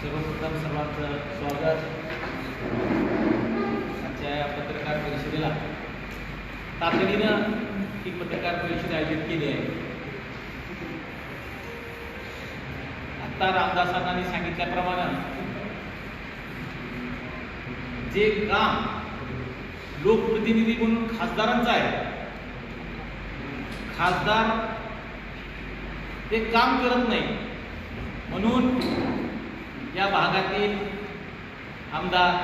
सर्वप्रथम सर्वांचं स्वागत. आजच्या या पत्रकार परिषदेला तातडीनं ही पत्रकार परिषद आयोजित केली आहे. आत्ता रामदासांनी सांगितल्याप्रमाणे जे काम लोकप्रतिनिधी म्हणून खासदारांचं आहे खासदार ते काम करत नाही. म्हणून या भागातील आमदार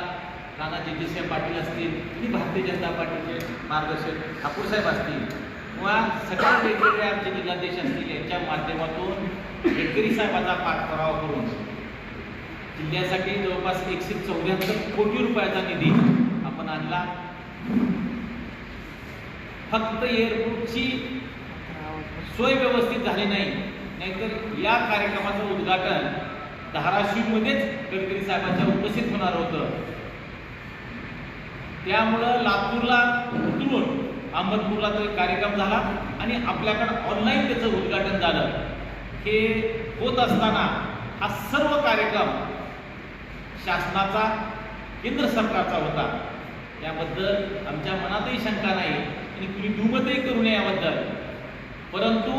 राणा जितेशसिंह पाटील असतील आणि भारतीय जनता पार्टीचे मार्गदर्शक ठाकूरसाहेब असतील किंवा सगळ्या वेगवेगळे आमचे जिल्हाध्यक्ष असतील यांच्या माध्यमातून गडकरी साहेबाचा पाठपुरावा करून जिल्ह्यासाठी जवळपास एकशे चौऱ्याहत्तर कोटी रुपयाचा निधी आपण आणला. फक्त एअरपोर्टची सोय व्यवस्थित झाली नाही. नाहीतर या कार्यक्रमाचं उद्घाटन धाराशिवमध्येच गडकरी साहेबांच्या उपस्थित होणार होतं. त्यामुळं लातूरला उतरून अहमदपूरला तो कार्यक्रम झाला आणि आपल्याकडं ऑनलाईन त्याचं उद्घाटन झालं. हे होत असताना हा सर्व कार्यक्रम शासनाचा केंद्र सरकारचा होता. त्याबद्दल आमच्या मनातही शंका नाही आणि कुणी दुमतही करू नये याबद्दल. परंतु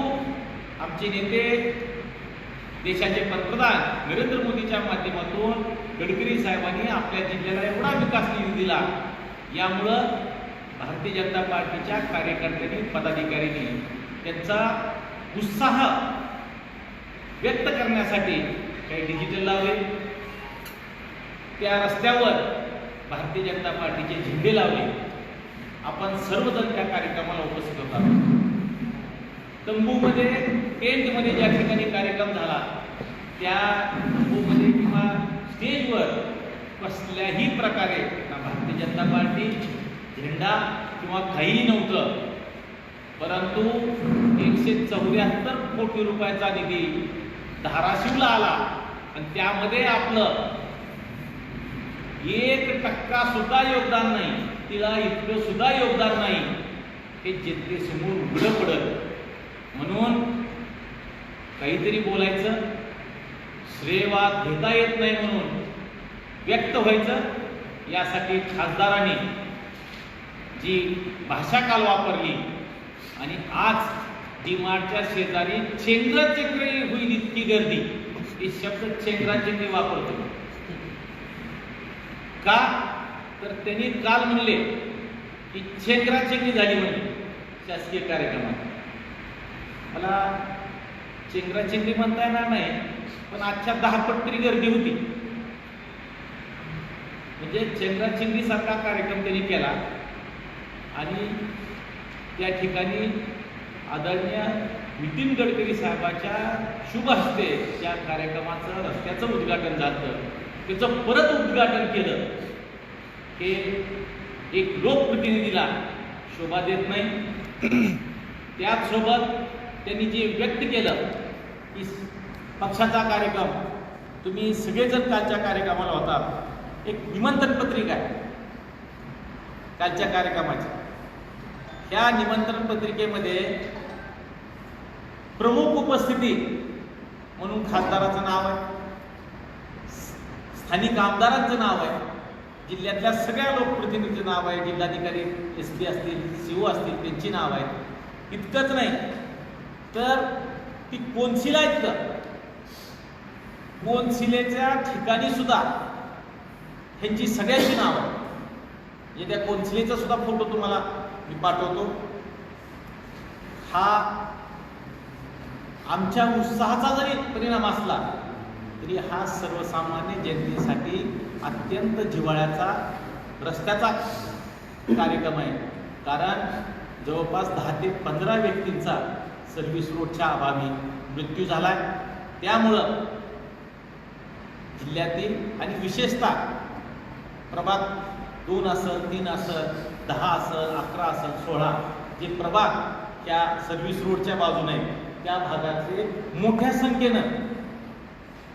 आमचे नेते देशाचे पंतप्रधान नरेंद्र मोदीच्या माध्यमातून गडकरी साहेबांनी आपल्या जिल्ह्याला एवढा विकास निधी दिला. यामुळं भारतीय जनता पार्टीच्या कार्यकर्त्यांनी पदाधिकाऱ्यांनी त्यांचा उत्साह व्यक्त करण्यासाठी काही डिजिटल लावले. त्या रस्त्यावर भारतीय जनता पार्टीचे झेंडे लावले. आपण सर्वजण त्या कार्यक्रमाला उपस्थित होता तंबूमध्ये टेंटमध्ये ज्या ठिकाणी कार्यक्रम झाला त्या तंबूमध्ये किंवा स्टेजवर कसल्याही प्रकारे भारतीय जनता पार्टी झेंडा किंवा काहीही नव्हतं. परंतु एकशे चौऱ्याहत्तर कोटी रुपयाचा निधी धाराशिवला आला. आणि त्यामध्ये आपलं एक टक्का सुद्धा योगदान नाही तिला इतकं सुद्धा योगदान नाही हे जनतेसमोर उघडं पडत म्हणून काहीतरी बोलायचं श्रेयवाद घेता येत नाही म्हणून व्यक्त व्हायचं यासाठी खासदारांनी जी भाषा काल वापरली आणि आज डीमार्टच्या शेजारी चेंगराचेंगरी होईल इतकी गर्दी हे शब्द चेंगराचेंगरी वापरतो. का? तर त्यांनी काल म्हणले की चेंगराचेंगरी झाली म्हणे शासकीय कार्यक्रमात. मला चेंगराचेंगरी म्हणता येणार नाही पण आजच्या दहा पट तरी गर्दी होती. म्हणजे चेंगराचेंगरी सारखा कार्यक्रम त्यांनी केला. आणि त्या ठिकाणी आदरणीय नितीन गडकरी साहेबाच्या शुभ हस्ते त्या कार्यक्रमाचं रस्त्याचं उद्घाटन झालं. त्याचं परत उद्घाटन केलं. हे एक लोकप्रतिनिधीला शोभा देत नाही. त्याचसोबत त्यांनी जे व्यक्त केलं की पक्षाचा कार्यक्रम तुम्ही सगळेजण कालच्या कार्यक्रमाला होता. एक निमंत्रण पत्रिका आहे. कालच्या कार्यक्रमाची. त्या निमंत्रण पत्रिकेमध्ये प्रमुख उपस्थिती म्हणून खासदाराचं नाव आहे. स्थानिक आमदारांचं नाव आहे. जिल्ह्यातल्या सगळ्या लोकप्रतिनिधीचं नाव आहे. जिल्हाधिकारी एस पी असतील सी ओ असतील त्यांची नाव आहेत इतकंच नाही. तर ती कोनशिला इतकं कोनशिलेच्या ठिकाणी सुद्धा ह्यांची सगळ्यांची नावं येत्या म्हणजे कोनशिलेचा सुद्धा फोटो तुम्हाला मी पाठवतो. हा आमच्या उत्साहाचा जरी परिणाम असला तरी हा सर्वसामान्य जनतेसाठी अत्यंत जिव्हाळ्याचा रस्त्याचा कार्यक्रम आहे. कारण जवळपास दहा ते पंधरा व्यक्तींचा सर्व्हिस रोडच्या अभावी मृत्यू झाला त्यामुळं जिल्ह्यातील आणि विशेषतः प्रभाग दोन असेल तीन असेल दहा असेल अकरा असेल सोळा जे प्रभाग त्या सर्व्हिस रोडच्या बाजूने त्या भागातले मोठ्या संख्येनं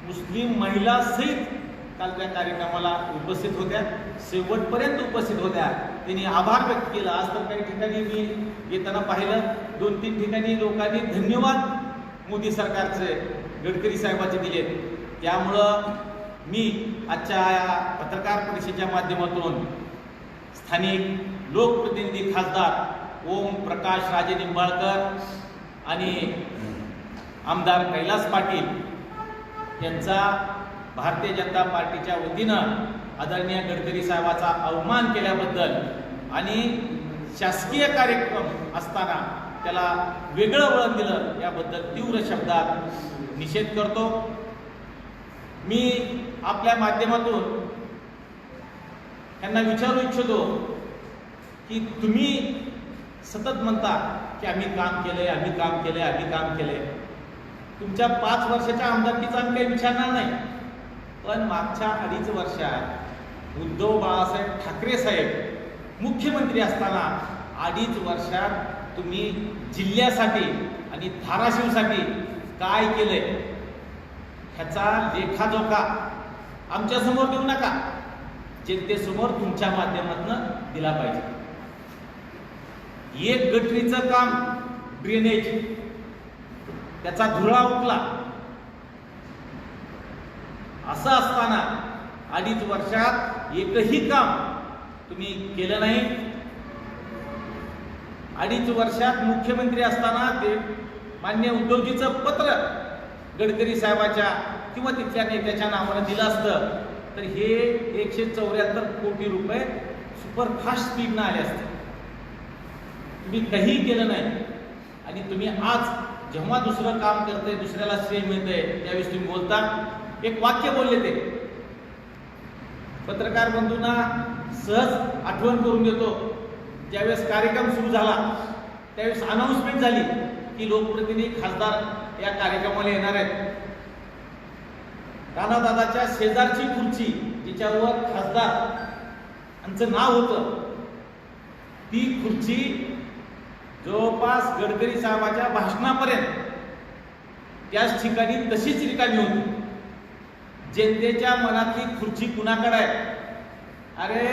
मुस्लिम महिला सहित काल त्या कार्यक्रमाला उपस्थित होत्या. शेवटपर्यंत उपस्थित होत्या. त्यांनी आभार व्यक्त केला. आज तर काही ठिकाणी मी येताना पाहिलं दोन तीन ठिकाणी लोकांनी धन्यवाद मोदी सरकारचे गडकरी साहेबाचे दिले. त्यामुळं मी आजच्या या पत्रकार परिषदेच्या माध्यमातून स्थानिक लोकप्रतिनिधी खासदार ओम प्रकाश राजे निंबाळकर आणि आमदार कैलास पाटील यांचा भारतीय जनता पार्टीच्या वतीनं आदरणीय गडकरी साहेबाचा अवमान केल्याबद्दल आणि शासकीय कार्यक्रम असताना त्याला वेगळं वळण दिलं याबद्दल तीव्र शब्दात निषेध करतो. मी आपल्या माध्यमातून त्यांना विचारू इच्छितो की तुम्ही सतत म्हणता की आम्ही काम केलंय आम्ही काम केलंय आम्ही काम केलंय. तुमच्या पाच वर्षाच्या आमदारकीचा आम्ही काही विचारणार नाही. पण मागच्या अडीच वर्षात उद्धव बाळासाहेब ठाकरे साहेब मुख्यमंत्री असताना अडीच वर्षात तुम्ही जिल्ह्यासाठी आणि धाराशिवसाठी काय केलंय? ह्याचा लेखाजोखा आमच्यासमोर देऊ नका. जनतेसमोर तुमच्या माध्यमातून दिला पाहिजे. एक गटरीचं काम ड्रेनेज त्याचा धुळा उठला. असं असताना अडीच वर्षात एकही काम तुम्ही केलं नाही. अडीच वर्षात मुख्यमंत्री असताना ते मान्य उद्धवजीचं पत्र गडकरी साहेबाच्या किंवा तिथल्या नेत्याच्या नावानं दिलं असतं. तर हे एकशे चौऱ्याहत्तर कोटी रुपये सुपरफास्ट स्पीडनं आले असते. तुम्ही काही केलं नाही. आणि तुम्ही आज जेव्हा दुसरं काम करते दुसऱ्याला श्रेय मिळते त्यावेळेस तुम्ही बोलता. एक वाक्य बोलले ते. पत्रकार बंधूंना सहज आठवण करून देतो. ज्यावेळेस कार्यक्रम सुरू झाला त्यावेळेस अनाऊन्समेंट झाली की लोकप्रतिनिधी खासदार या कार्यक्रमाला येणार आहेत. राणादादाच्या शेजारची खुर्ची जिच्यावर खासदार यांचं नाव होतं ती खुर्ची जवळपास गडकरी साहेबाच्या भाषणापर्यंत त्याच ठिकाणी तशीच रिकामी होती. जनतेच्या मनातली खुर्ची कुणाकडे आहे? अरे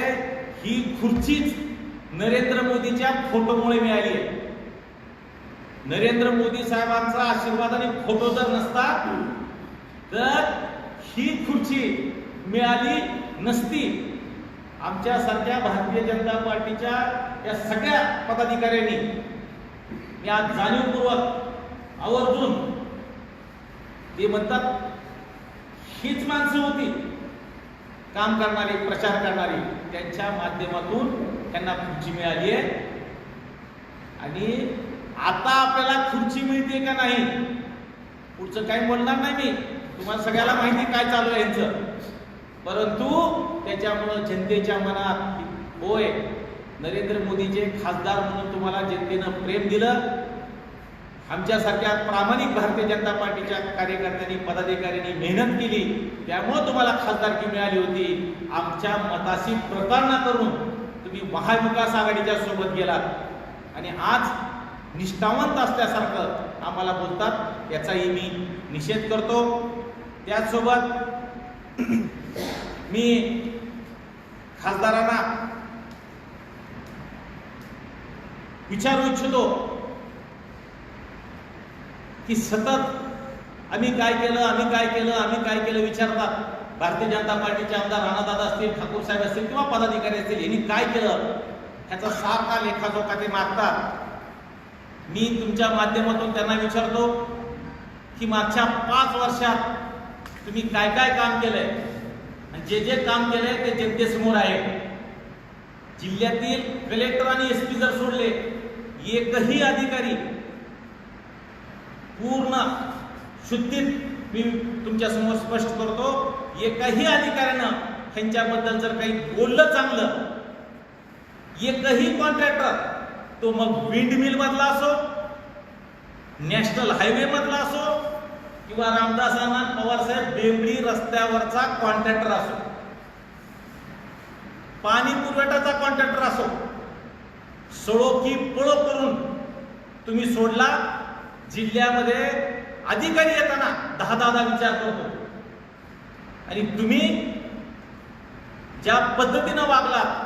ही खुर्चीच नरेंद्र मोदीच्या फोटोमुळे मिळाली आहे. नरेंद्र मोदी साहेबांचा आशीर्वाद आणि फोटो जर नसता तर ही खुर्ची मिळाली नसती. आमच्यासारख्या भारतीय जनता पार्टीच्या या सगळ्या पदाधिकाऱ्यांनी या जाणीवपूर्वक आवर्जून ते म्हणतात हीच माणसं होती. काम करणारी प्रचार करणारी त्यांच्या माध्यमातून त्यांना खुर्ची मिळाली आहे आणि आता आपल्याला खुर्ची मिळते का नाही? पुढचं काही बोलणार नाही मी. तुम्हाला सगळ्याला माहिती काय चालू आहे यांचं. परंतु त्याच्यामुळं जनतेच्या मनात होय नरेंद्र मोदीचे खासदार म्हणून तुम्हाला जनतेनं प्रेम दिलं. आमच्यासारख्या प्रामाणिक भारतीय जनता पार्टीच्या कार्यकर्त्यांनी पदाधिकाऱ्यांनी मेहनत केली. त्यामुळं तुम्हाला खासदारकी मिळाली होती. आमच्या मताशी प्रतारणा करून तुम्ही महाविकास आघाडीच्या सोबत गेलात. आणि आज निष्ठावंत असल्यासारखं आम्हाला बोलतात याचाही मी निषेध करतो. त्याचसोबत मी खासदारांना विचारू इच्छितो. की सतत आम्ही काय केलं आम्ही काय केलं आम्ही काय केलं विचारतात भारतीय जनता पार्टीचे आमदार राणादादा असतील ठाकूर साहेब असतील किंवा पदाधिकारी असतील यांनी काय केलं? ह्याचा सारखा लेखाजोखा ते मागतात मी तुमच्या माध्यमातून त्यांना विचारतो की मागच्या पाच वर्षात तुम्ही काय काय काम केलंय? आणि जे जे काम केलंय ते जनतेसमोर आहे. जिल्ह्यातील कलेक्टर आणि एस पी जर सोडले एकही अधिकारी पूर्ण शुद्धीत मी तुमच्यासमोर स्पष्ट करतो एकही अधिकाऱ्यानं त्यांच्याबद्दल जर काही बोललं चांगलं एकही कॉन्ट्रॅक्टर तो मग विंड मधला असो नॅशनल हायवे मधला असो किंवा रामदास आनंद पवार साहेब बेंबळी रस्त्यावरचा कॉन्ट्रॅक्टर असो पाणी पुरवठ्याचा कॉन्ट्रॅक्टर असो सळो की पळो करून तुम्ही सोडला जिल्ह्यामध्ये अधिकारी येताना दहा दहा विचार करतो. आणि तुम्ही ज्या पद्धतीनं वागला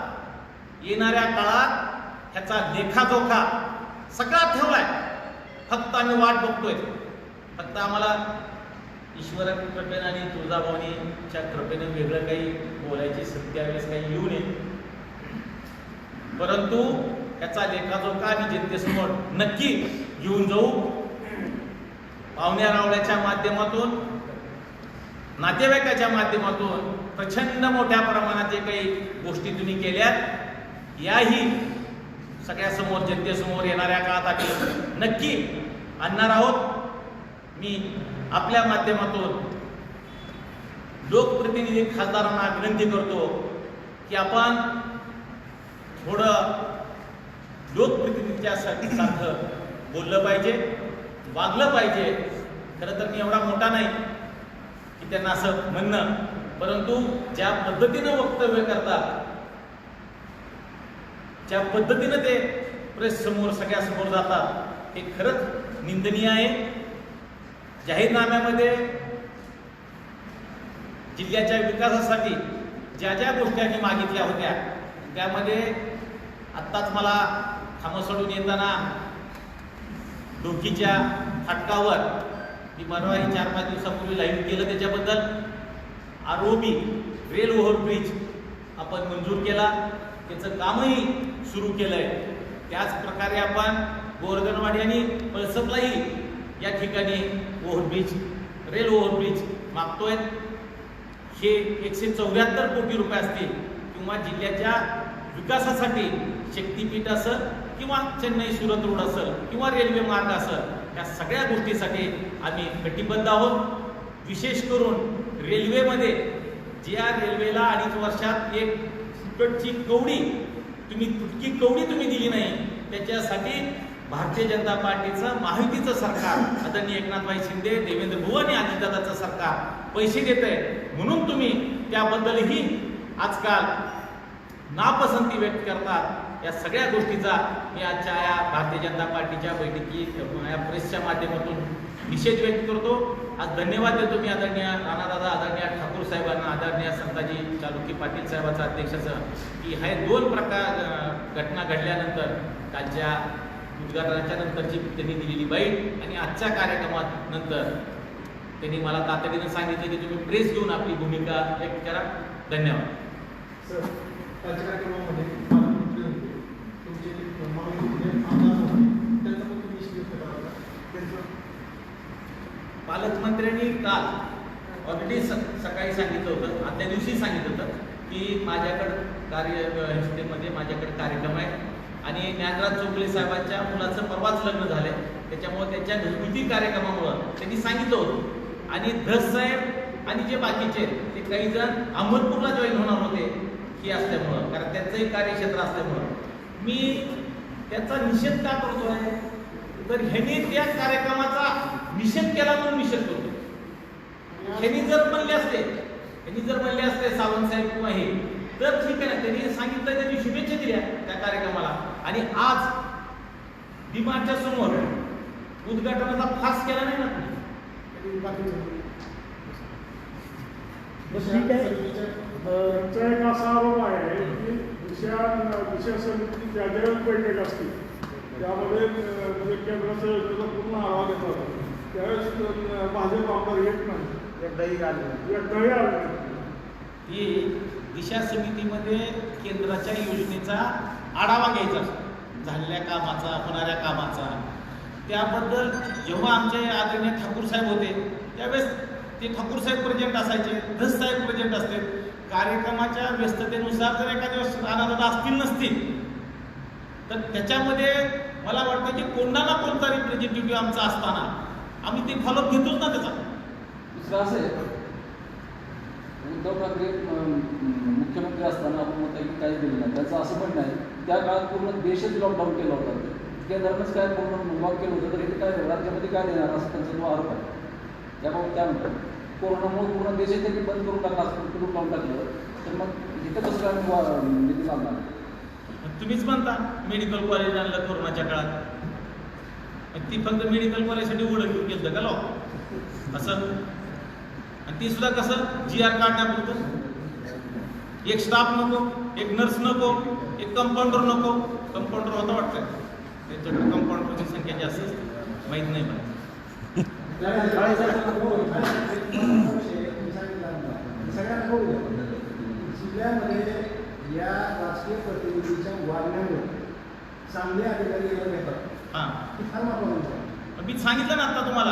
येणाऱ्या काळात ह्याचा लेखाजोखा सगळा ठेवलाय. फक्त आम्ही वाट बघतोय. फक्त आम्हाला ईश्वर कृपेनं आणि तुळजाभवानीच्या कृपेनं वेगळं काही बोलायची सत्यावेळेस काही येऊ नये. परंतु याचा लेखाजोखा आम्ही जनतेसमोर नक्की घेऊन जाऊ. पाहुण्या रावळ्याच्या माध्यमातून नातेवाईकाच्या माध्यमातून प्रचंड मोठ्या प्रमाणात जे काही गोष्टी तुम्ही केल्यात याही सगळ्यासमोर जनतेसमोर येणाऱ्या काळात आम्ही नक्की आणणार आहोत. मी आपल्या माध्यमातून लोकप्रतिनिधी खासदारांना विनंती करतो की आपण थोडं लोकप्रतिनिधीच्या सारखं बोललं पाहिजे. वागलं पाहिजे. खरं तर मी एवढा मोठा नाही की त्यांना असं म्हणणं. परंतु ज्या पद्धतीनं वक्तव्य करतात ज्या पद्धतीनं ते प्रेस समोर सगळ्यासमोर जातात हे खरंच निंदनीय आहे. जाहीरनाम्यामध्ये जिल्ह्याच्या विकासासाठी ज्या ज्या गोष्टी आम्ही मागितल्या होत्या त्यामध्ये आत्ताच मला खामं सोडून येताना डोकीच्या फाटकावर मी मनवारी चार पाच दिवसापूर्वी लाईव्ह केलं त्याच्याबद्दल. आरोबी रेल ओव्हरब्रिज आपण मंजूर केला. त्याचं कामही सुरू केलं आहे त्याचप्रकारे आपण गोरगनवाडी आणि पळसपलाही या ठिकाणी ओव्हरब्रिज रेल ओव्हरब्रिज मागतोय. हे एकशे चौऱ्याहत्तर कोटी रुपये असतील किंवा जिल्ह्याच्या विकासासाठी शक्तीपीठ असं किंवा चेन्नई सुरत रोड असेल किंवा रेल्वे मार्ग असेल या सगळ्या गोष्टीसाठी आम्ही कटिबद्ध आहोत. विशेष करून रेल्वेमध्ये ज्या रेल्वेला अडीच वर्षात एक फुकटची कवडी तुम्ही तुटकी कवडी तुम्ही दिली नाही त्याच्यासाठी भारतीय जनता पार्टीचं महायुतीचं सरकार आदरणीय एकनाथभाई शिंदे देवेंद्र भुवन आणि अजितदादाचं सरकार पैसे देत आहे. म्हणून तुम्ही त्याबद्दलही आजकाल नापसंती व्यक्त करतात. या सगळ्या गोष्टीचा मी आजच्या या भारतीय जनता पार्टीच्या बैठकी या प्रेसच्या माध्यमातून निषेध व्यक्त करतो. आज धन्यवाद देतो मी आदरणीय राणादादा आदरणीय ठाकूर साहेबांना आदरणीय संताजी चालुकी पाटील साहेबाचा अध्यक्षाचं की हे दोन प्रकार घटना घडल्यानंतर कालच्या उद्घाटनाच्या नंतरची त्यांनी दिलेली बाईट आणि आजच्या कार्यक्रमात नंतर त्यांनी मला तातडीनं सांगितलं की तुम्ही प्रेस घेऊन आपली भूमिका व्यक्त करा. धन्यवाद. सर कालच्या कार्यक्रमामध्ये पालकमंत्री होते तुमचे जे महायुतीचे आमदार होते त्यांचा पण तुम्ही निषेध व्यक्त करा त्यांचं पालकमंत्र्यांनी काल ऑलरेडी सकाळी सांगितलं होतं आणि त्या दिवशी सांगितलं होतं की माझ्याकडं कार्य हिस्टेमध्ये माझ्याकडे कार्यक्रम आहे. आणि ज्ञानराज चोपले साहेबांच्या मुलाचं परवाच लग्न झालंय. त्याच्यामुळे त्यांच्या घरगुती कार्यक्रमामुळं त्यांनी सांगितलं होतं. आणि धस साहेब आणि जे बाकीचे ते काही जण अहमदपूरला जॉईन होणार होते ही असल्यामुळं कारण त्यांचंही कार्यक्षेत्र असल्यामुळं. मी त्याचा निषेध का करतोय? तर ह्यांनी त्या कार्यक्रमाचा निषेध केला म्हणून निषेध करतो. ह्यांनी जर म्हणले असते ह्यांनी जर म्हणले असते सावंत साहेब किंवा हे तर ठीक आहे ना त्यांनी सांगितलं त्यांनी शुभेच्छा दिल्या त्या कार्यक्रमाला. आणि आज विमानच्या समोर उद्घाटनाचा फास केला नाही ना तुम्ही. त्यांनी एक असा आरोप आहे की विषया विषय समिती ज्या ज्या बैठक असते. त्यामध्ये अं, म्हणजे केंद्राचं पूर्ण आढावा घेतला जातो. त्यावेळेस भाजप आमदार येत नाही एकदाही आलं एकदाही आलं. ही दिशा समितीमध्ये केंद्राच्या योजनेचा आढावा घ्यायचा असतो. झालेल्या कामाचा होणाऱ्या कामाचा त्याबद्दल जेव्हा आमचे आदरणीय ठाकूर साहेब होते त्यावेळेस ते ठाकूर साहेब प्रेझेंट असायचे धस साहेब प्रेझेंट असते कार्यक्रमाच्या व्यस्ततेनुसार जर एखाद्या दिवस राणादादा असतील नसतील तर त्याच्यामध्ये मला वाटतं की कोणता ना कोणता रिप्रेझेंटेटिव्ह आमचा असताना आम्ही ते फॉलोअप घेतोच ना त्याचा. दुसरं असं आहे उद्धव ठाकरे अं, मुख्यमंत्री असताना आपण की काही दिलं नाही. त्याचं असं पण नाही त्या काळात पूर्ण देशच लॉकडाऊन केला होता. केंद्रानंच काय पूर्ण लॉक केलं होतं तर इथे काय राज्यामध्ये काय देणार असं त्यांचा जो आरोप आहे. त्यामुळे काय म्हणतात? कोरोनामुळे पूर्ण देशच त्यांनी बंद करून टाकला असं करून लावून टाकलं. तर मग इथं कसं काय निधी मग तुम्हीच म्हणता मेडिकल कॉलेज आणलं कोरोनाच्या काळात. मग ती फक्त मेडिकल कॉलेजसाठी उघडं घेऊन गेलं का लॉ असं? आणि ती सुद्धा कसं? जी आर काढण्यापुरतं एक स्टाफ नको एक नर्स नको एक कंपाऊंडर नको. कंपाऊंडर होता वाटतं. त्यांच्याकडे कंपाऊंडरची संख्या जास्त असते. माहीत नाही मला. सगळ्यांना जिल्ह्यामध्ये या राजकीय प्रतिनिधीच्या वागण्यामुळे चांगले अधिकारी याला हां. मी सांगितलं ना आता तुम्हाला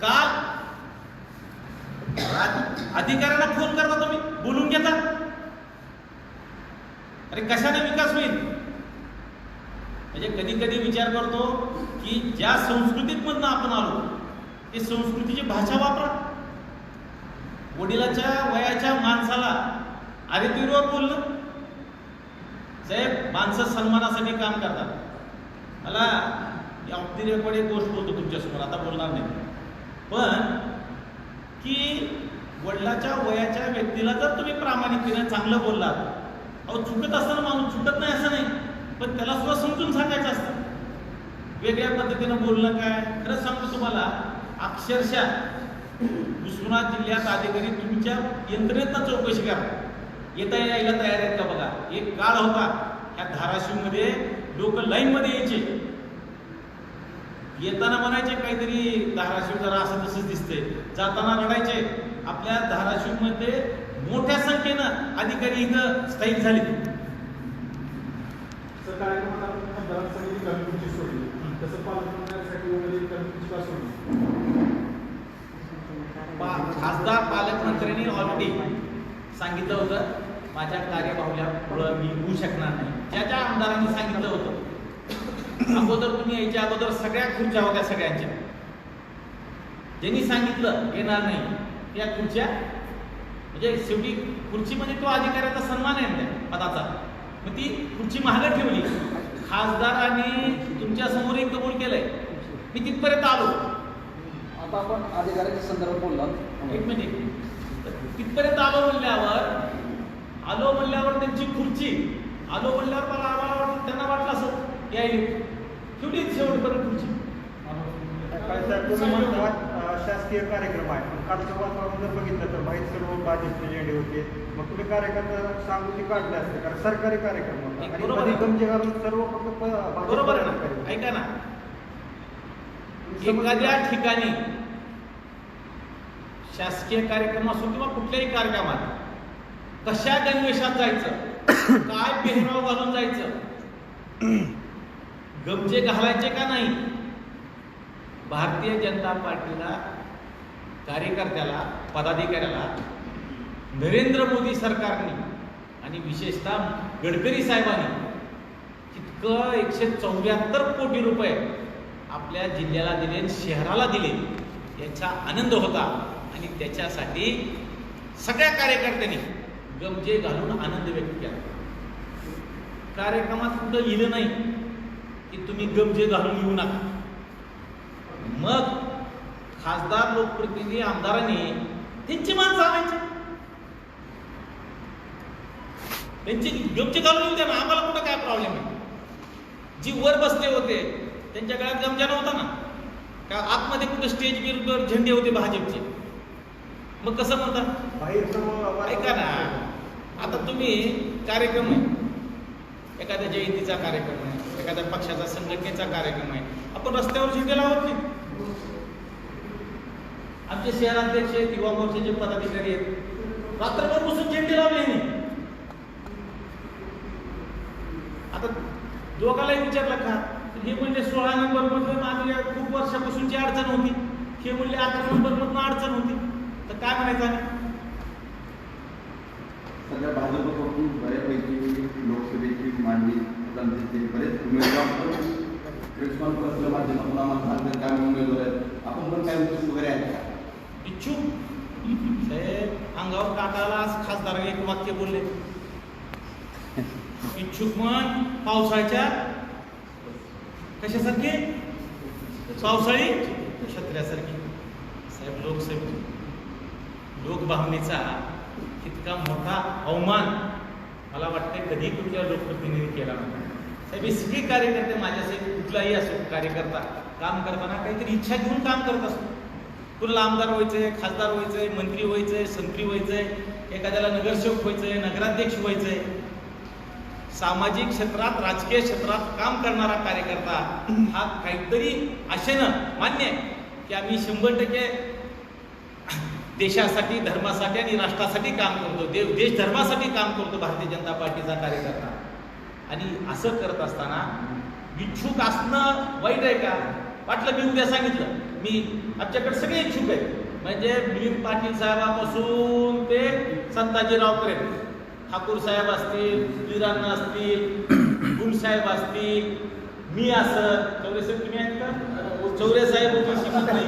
काल अधिकाऱ्यांना फोन करता तुम्ही बोलून घेता. अरे कशाने विकास होईल? म्हणजे कधी कधी विचार करतो की ज्या संस्कृतीत मधनं आपण आलो ते संस्कृतीची भाषा वापरा. वडिलाच्या वयाच्या माणसाला अरे तिरुवर बोललं साहेब माणसं सन्मानासाठी काम करतात. मला या ऑफ रेकॉर्ड एक गोष्ट बोलतो तुमच्यासमोर आता बोलणार नाही. पण की वडिलाच्या वयाच्या व्यक्तीला जर तुम्ही प्रामाणिकतेने चांगलं बोललात अहो चुकत असताना माणूस चुकत नाही असं नाही पण त्याला सुद्धा समजून सांगायचं असतं. वेगळ्या पद्धतीनं बोलणं काय? खरंच सांगतो तुम्हाला अक्षरशः उस्मानाबाद जिल्ह्यात अधिकारी तुमच्या यंत्रणेतनं चौकशी करा. येता यायला तयार आहेत का बघा? एक काळ होता ह्या धाराशिवमध्ये लोक लाईनमध्ये यायचे. येताना म्हणायचे काहीतरी धाराशिव जरा असं तसंच दिसतंय. जाताना रडायचे. आपल्या धाराशिवमध्ये मोठ्या संख्येनं अधिकारी इथं स्थायिक झाले. खासदार पालकमंत्र्यांनी ऑलरेडी सांगितलं होतं माझ्या कार्यबाहुल्यामुळं मी येऊ शकणार नाही. ज्या ज्या आमदारांनी सांगितलं होतं. अगोदर तुम्ही यायच्या अगोदर सगळ्या खुर्च्या होत्या सगळ्यांच्या. ज्यांनी सांगितलं येणार नाही या खुर्च्या म्हणजे शेवटी खुर्ची म्हणजे तो अधिकाऱ्याचा सन्मान आहे त्या पदाचा. मग ती खुर्ची महाग ठेवली. खासदारांनी तुमच्यासमोर एक कबूल केलंय. मी तिथपर्यंत आलो. आता आपण अधिकाऱ्याच्या संदर्भात बोललात. एक मिनिट. तिथपर्यंत आलो म्हणल्यावर आलो म्हणल्यावर त्यांची खुर्ची आलो म्हणल्यावर मला आम्हाला वाटलं त्यांना वाटलं असं यायली ठेवली शेवटपर्यंत अं, शासकीय कार्यक्रम आहे. पण कालचं वातावरण जर बघितलं तर बाहेर सर्व भाजपचे झेंडे होते मग तुम्ही कार्यकर्ता सांगून काढले असते कारण सरकारी कार्यक्रम होता. आणि घालून सर्व फक्त बरोबर आहे. ना. ऐका ना. एखाद्या. ठिकाणी शासकीय कार्यक्रम असो किंवा कुठल्याही कार्यक्रमात कशा गणवेशात जायचं काय पेहराव घालून जायचं? गमजे घालायचे का नाही? भारतीय जनता पार्टीला कार्यकर्त्याला पदाधिकाऱ्याला नरेंद्र मोदी सरकारने आणि विशेषतः गडकरी साहेबांनी इतकं एकशे चौऱ्याहत्तर कोटी रुपये आपल्या जिल्ह्याला दिले शहराला दिले याचा आनंद होता. आणि त्याच्यासाठी सगळ्या कार्यकर्त्यांनी गमजे घालून आनंद व्यक्त केला. कार्यक्रमात कुठं लिहिलं नाही की तुम्ही गमजे घालून येऊ नका. मग खासदार लोकप्रतिनिधी आमदारांनी त्यांची माणसं आणायची. त्यांची गमचे घालून येऊ द्या ना आम्हाला कुठं काय प्रॉब्लेम आहे? जी वर बसले होते त्यांच्या गळ्यात गमजा नव्हता ना. का आतमध्ये कुठं स्टेज बिरवर झेंडे होते भाजपचे? मग कसं म्हणता बाहेर सर्व ऐका ना. आता तुम्ही कार्यक्रम आहे. एखाद्या जयंतीचा कार्यक्रम आहे एखाद्या पक्षाचा संघटनेचा कार्यक्रम आहे. आपण रस्त्यावर झेंडे लावत नाही आमचे शहराध्यक्ष आहेत युवा मोर्चाचे पदाधिकारी आहेत. रात्रभर बसून झेंडे लावले नाही आता दोघालाही विचारलं का? हे म्हणजे सोळा नंबर मधून आम्ही खूप वर्षापासूनची अडचण होती. हे म्हणजे अकरा नंबर मधून अडचण होती. तर काय म्हणायचं आम्ही? सध्या भाजपकडून बऱ्यापैकी लोकसभेची मांडणी जनतेचे बरेच उमेदवार प्रेस कॉन्फरन्सच्या माध्यमातून आम्हाला सांगतात काय उमेदवार आहेत आपण पण काय उमेदवार वगैरे आहेत का? इच्छुक. साहेब अंगावर टाकायला खासदार एक वाक्य बोलले. इच्छुक म्हण पावसाळ्याच्या कशासारखे? पावसाळी क्षत्र्यासारखी. साहेब लोकसभे लोकभावनेचा इतका मोठा अवमान मला वाटतं कधी कुठल्या लोकप्रतिनिधी केला नव्हता. साहेब सगळी कार्यकर्ते माझ्यासाठी कुठलाही असो कार्यकर्ता काम करताना काहीतरी इच्छा घेऊन काम करत असतो. कुणाला आमदार व्हायचंय खासदार व्हायचंय मंत्री व्हायचंय संत्री व्हायचंय एखाद्याला नगरसेवक व्हायचंय नगराध्यक्ष व्हायचंय. सामाजिक क्षेत्रात राजकीय क्षेत्रात काम करणारा कार्यकर्ता हा काहीतरी आशेनं मान्य आहे की आम्ही शंभर टक्के देशासाठी धर्मासाठी आणि राष्ट्रासाठी काम करतो. देव देश धर्मासाठी काम करतो भारतीय जनता पार्टीचा कार्यकर्ता. आणि असं करत असताना इच्छुक असणं वाईट आहे का? वाटलं मी उद्या सांगितलं. मी आमच्याकडे सगळे इच्छुक आहेत. म्हणजे मिलिंद पाटील साहेबापासून ते संताजीरावपर्यंत ठाकूर साहेब असतील विरांना असतील गुल साहेब असतील मी असं. चौरे सर तुम्ही आहेत का? चौरे साहेब ओबीसी मंत्री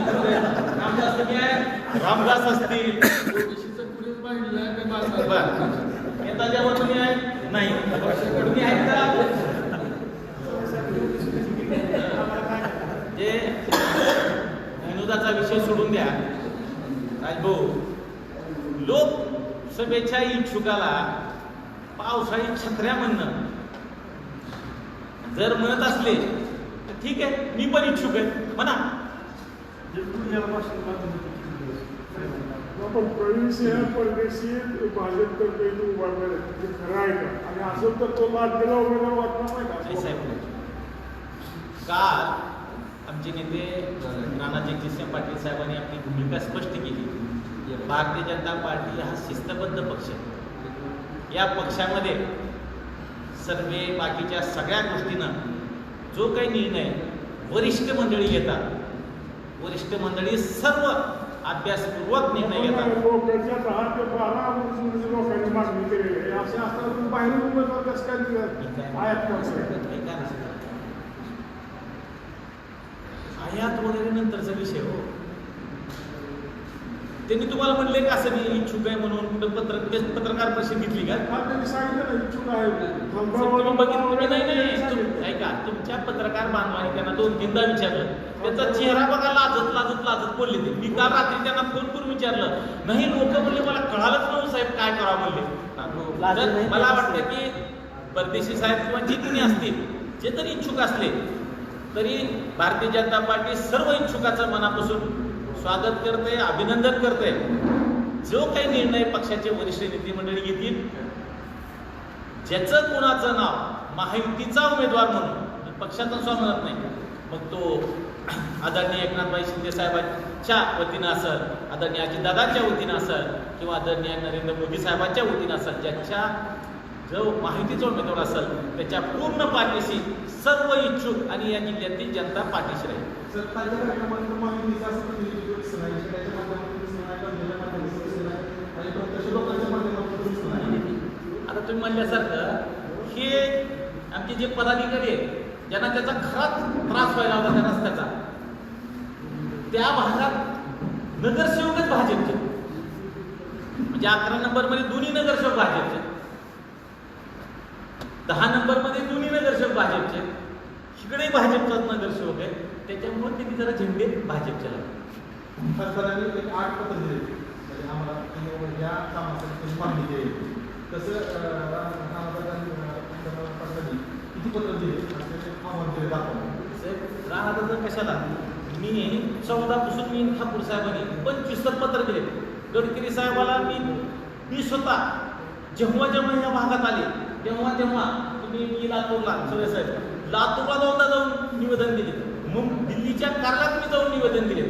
रामदास आहे? रामदास असतील. नेताजावर तुम्ही आहे? नाही. तुम्ही आहेत का? जे विनोदाचा विषय सोडून द्या. राजभाऊ लोकसभेच्या इच्छुकाला पावसाळी छत्र्या म्हणणं. जर म्हणत असले ठीक आहे मी पण इच्छुक आहे. म्हणा आपण प्रवीण सिंह परदेशी भाजपतर्फे इथे उभारणार आहे ते खरं आहे का? आणि असं तर तो लादलेला उमेदवार वाटणार नाही का? काल आमचे नेते नाना जगजितसिंह पाटील साहेबांनी आपली भूमिका स्पष्ट केली. भारतीय जनता पार्टी हा शिस्तबद्ध पक्ष आहे. या पक्षामध्ये सर्वे बाकीच्या सगळ्या गोष्टीनं जो काही निर्णय वरिष्ठ मंडळी घेतात वरिष्ठ मंडळी सर्व अभ्यासपूर्वक निर्णय घेतात. आयात वगैरे नंतरचा विषय हो. त्यांनी तुम्हाला म्हणले का असं मी इच्छुक आहे म्हणून? कुठं पत्र पत्रकार परिषद घेतली का? त्यांनी सांगितलं ना इच्छुक आहे. तुम्ही बघितलं तुम्ही नाही नाही तुम- ऐका तुमच्या पत्रकार बांधवाने त्यांना दोन तीनदा विचारलं. त्याचा चेहरा बघा लाजत लाजत लाजत बोलले ते. मी काल रात्री त्यांना फोन करून विचारलं. नाही लोक म्हणले मला कळालंच नव्हतं साहेब काय करावं म्हणले. मला वाटतं की परदेशी साहेब किंवा जे कोणी असतील जे तरी इच्छुक असले तरी भारतीय जनता पार्टी सर्व इच्छुकाचं मनापासून स्वागत करते अभिनंदन करते. जो काही निर्णय पक्षाचे वरिष्ठ नेतेमंडळी घेतील ज्याचं कोणाचं नाव महायुतीचा उमेदवार म्हणून म्हणजे पक्षाचा स्वा म्हणत नाही. मग तो आदरणीय एकनाथभाई शिंदे साहेबांच्या वतीनं असेल आदरणीय अजितदादांच्या वतीनं असेल किंवा आदरणीय नरेंद्र मोदी साहेबांच्या वतीनं असेल ज्याच्या जो माहितीचा उमेदवार असेल त्याच्या पूर्ण पाठीशी सर्व इच्छुक आणि या जिल्ह्यातील जनता पाठीशी राहील. आता तुम्ही म्हणल्यासारखं हे आमचे जे पदाधिकारी आहेत ज्यांना त्याचा खराच त्रास व्हायला होता त्या रस्त्याचा त्या भागात नगरसेवकच भाजपचे म्हणजे अकरा नंबरमध्ये दोन्ही नगरसेवक भाजपचे दहा नंबरमध्ये दोन्ही नगरसेवक भाजपचे. इकडेही भाजपचाच नगरसेवक आहे. त्याच्यामुळे त्यांनी जरा झेंडे भाजपचे खासदारांनी एक आठ पत्र दिले. म्हणजे आम्हाला या कामासाठी मागणी केली. तसं किती पत्र दिले? आव्हान दिले दाखवलं साहेब राहणार कशाला? मी चौदा पासून मी ठाकूर साहेबांनी पंचवीस तर पत्र दिले. गडकरी साहेबाला मी मी स्वतः जेव्हा जेव्हा या भागात आले तेव्हा तेव्हा तुम्ही मी लातूरला सगळे साहेब. लातूरला दोनदा जाऊन निवेदन दिले. मग दिल्लीच्या कारलात मी जाऊन निवेदन दिले.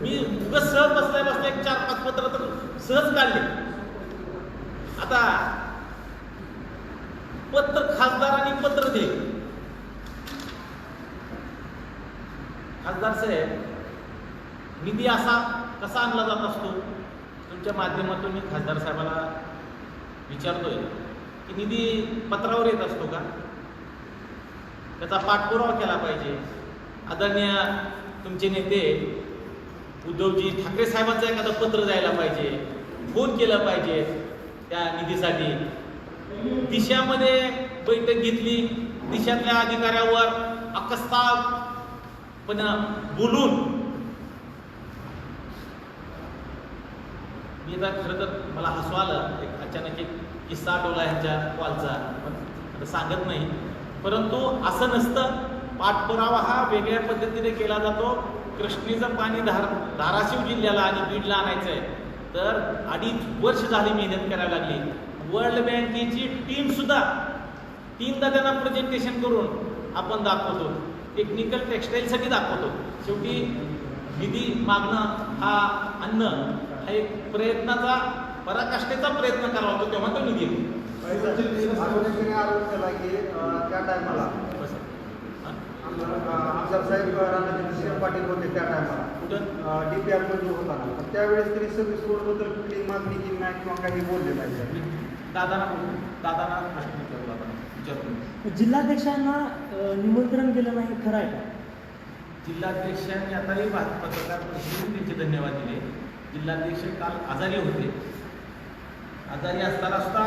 मी उगस सहज बसल्या बसल्या एक चार पाच पत्र तर सहज काढले. आता पत्र खासदारांनी पत्र दिले खासदार साहेब निधी असा कसा आणला जात असतो? तुमच्या माध्यमातून मी खासदार साहेबाला विचारतोय. की निधी पत्रावर येत असतो का? त्याचा पाठपुरावा केला पाहिजे. आदरणीय तुमचे नेते उद्धवजी ठाकरे साहेबांचं एखादं पत्र जायला पाहिजे फोन केलं पाहिजे त्या निधीसाठी. दिशामध्ये बैठक घेतली दिशातल्या अधिकाऱ्यावर अकस्ताप पण बोलून मी आता खरं तर मला हसू आलं एक अचानक एक किस्सा डोला ह्यांच्या कॉलचा पण आता सांगत नाही. परंतु असं नसतं. पाठपुरावा हा वेगळ्या पद्धतीने केला जातो. कृष्णेचं पाणी धार धाराशिव जिल्ह्याला आणि बीडला आणायचं आहे तर अडीच वर्ष झाली मेहनत करायला लागली. वर्ल्ड बँकेची टीम सुद्धा तीनदा त्यांना प्रेझेंटेशन करून आपण दाखवतो. टेक्निकल टेक्सटाईलसाठी दाखवतो. शेवटी निधी मागणं हा अन्न. हा एक प्रयत्नाचा पराकाष्ठेचा प्रयत्न करावा लागतो तेव्हा तो निधी आरोप केला की अं, त्या टायमाला. हा? आमदार साहेब राणाजी पाटील होते त्या टायमाला. कुठं? डीपीआर मंजूर होता ना. तर त्यावेळेस त्यांनी सव्वीस करोडबद्दल कुठली मागणी केली नाही किंवा काही बोलले नाही. दादाना दादाना प्रश्न विचारला होता. विचारतो. जिल्हाध्यक्षांना निमंत्रण केलं नाही खरं आहे का? जिल्हाध्यक्षांनी आताही बात- पत्रकार परिषदेत त्यांचे धन्यवाद दिले. जिल्हाध्यक्ष काल आजारी होते. आजारी असताना सुद्धा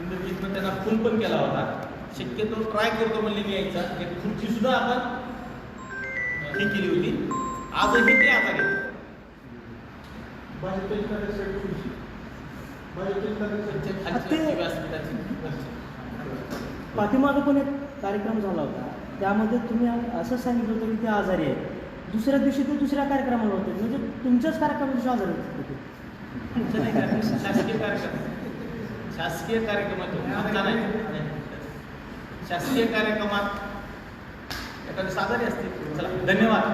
इंद्रजितनं त्यांना फोन पण केला होता. शक्यतो ट्राय करतो म्हणले मी यायचा. एक खुर्ची सुद्धा आपण ही केली होती. आजही ते आजारी आहेत. पाठीमागं पण एक कार्यक्रम झाला होता. त्यामध्ये तुम्ही असं सांगितलं होतं की ते आजारी आहेत. दुसऱ्या दिवशी ते दुसऱ्या कार्यक्रमाला होते. म्हणजे तुमच्याच कार्यक्रमाच्या दिवशी आजारी होते. नाही कार्यक्रम शासकीय कार्यक्रम शासकीय कार्यक्रमातून शासकीय कार्यक्रमात एखादं साजरे असतील चला धन्यवाद.